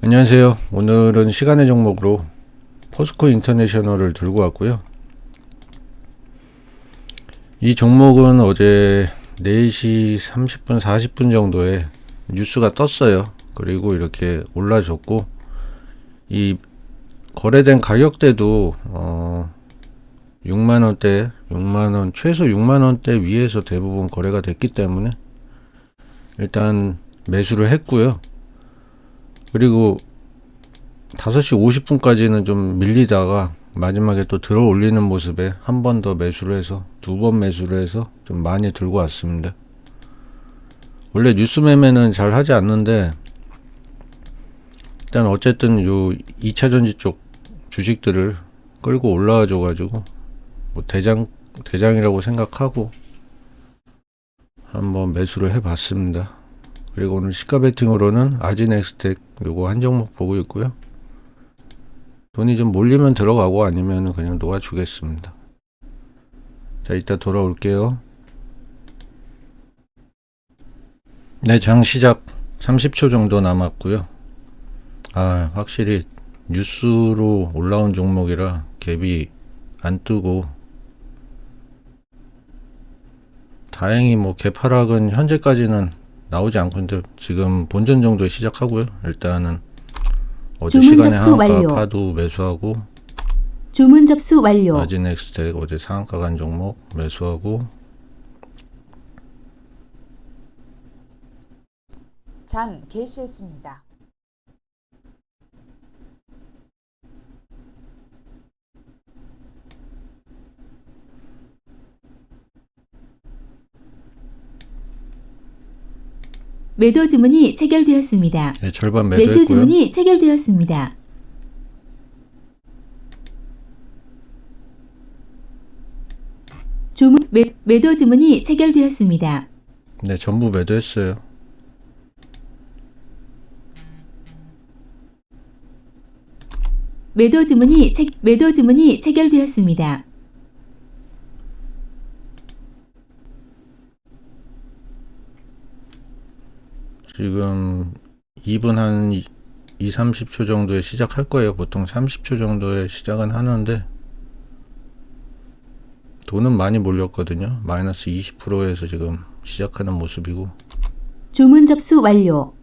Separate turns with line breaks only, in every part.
안녕하세요. 오늘은 시간의 종목으로 포스코 인터내셔널을 들고 왔고요. 이 종목은 어제 4시 30분, 40분 정도에 뉴스가 떴어요. 그리고 이렇게 올라졌고, 이 거래된 가격대도, 어, 6만 원대, 6만 원, 최소 6만 원대 위에서 대부분 거래가 됐기 때문에, 일단 매수를 했고요. 그리고 5시 50분까지는 좀 밀리다가 마지막에 또 들어 올리는 모습에 한 번 더 매수를 해서 두 번 매수를 해서 좀 많이 들고 왔습니다. 원래 뉴스 매매는 잘 하지 않는데 일단 어쨌든 요 2차 전지 쪽 주식들을 끌고 올라와 줘 가지고 뭐 대장 대장이라고 생각하고 한번 매수를 해 봤습니다. 그리고 오늘 시가 베팅으로는 아지넥스텍 요거 한 종목 보고 있고요. 돈이 좀 몰리면 들어가고 아니면 그냥 놓아주겠습니다. 자, 이따 돌아올게요. 네, 장 시작 30초 정도 남았고요. 아, 확실히 뉴스로 올라온 종목이라 갭이 안 뜨고 다행히 뭐 개파락은 현재까지는 나오지 않고 있는데 지금 본전 정도에 시작하고요. 일단은 어제 시간에 하한가
완료.
파도 매수하고
주문 접수 완료.
아지넥스텍 어제 상한가 간 종목 매수하고
장 개시했습니다.
매도 주문이 체결되었습니다.
네, 절반 매도했고요.
주문이 체결되었습니다. 주문 매, 매도 주문이 체결되었습니다.
네, 전부 매도했어요.
매도 주문이 체, 매도 주문이 체결되었습니다.
지금 2분 한 2, 30초 정도에 시작할 거예요. 보통 30초 정도에 시작은 하는데 돈은 많이 몰렸거든요. 마이너스 20%에서 지금 시작하는 모습이고
주문 접수 완료.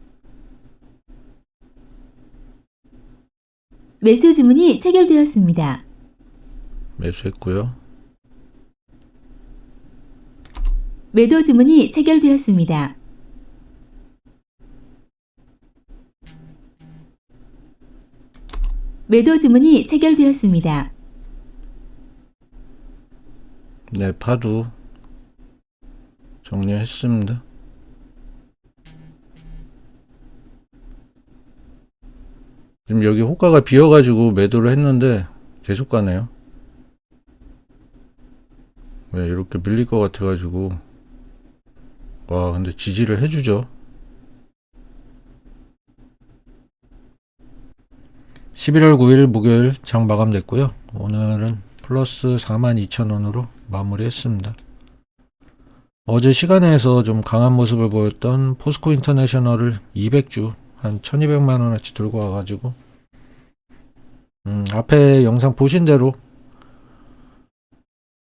매수 주문이 체결되었습니다.
매수했고요.
매도 주문이 체결되었습니다. 매도 주문이 체결되었습니다.
네, 파도 정리했습니다. 지금 여기 호가가 비어가지고 매도를 했는데 계속 가네요. 왜 이렇게 밀릴 것 같아가지고 와 근데 지지를 해주죠. 11월 9일 목요일 장 마감됐고요. 오늘은 플러스 42,000원으로 마무리했습니다. 어제 시간에서 좀 강한 모습을 보였던 포스코 인터내셔널을 200주 한 1200만 원어치 들고 와가지고 음, 앞에 영상 보신 대로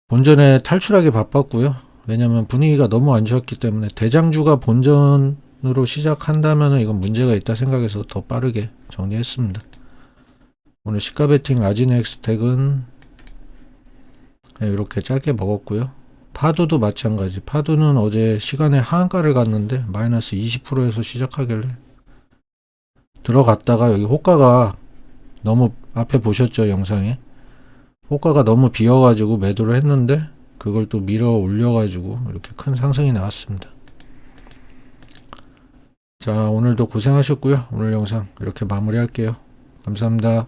본전에 탈출하기 바빴고요. 왜냐면 분위기가 너무 안 좋았기 때문에 대장주가 본전으로 시작한다면 이건 문제가 있다 생각해서 더 빠르게 정리했습니다. 오늘 시가 베팅 아지넥스텍은 네, 이렇게 짧게 먹었고요. 파도도 마찬가지. 파도는 어제 시간에 하한가를 갔는데 마이너스 20%에서 시작하길래 들어갔다가 여기 호가가 너무 앞에 보셨죠 영상에 호가가 너무 비어가지고 매도를 했는데 그걸 또 밀어 올려가지고 이렇게 큰 상승이 나왔습니다. 자 오늘도 고생하셨고요. 오늘 영상 이렇게 마무리할게요. 감사합니다.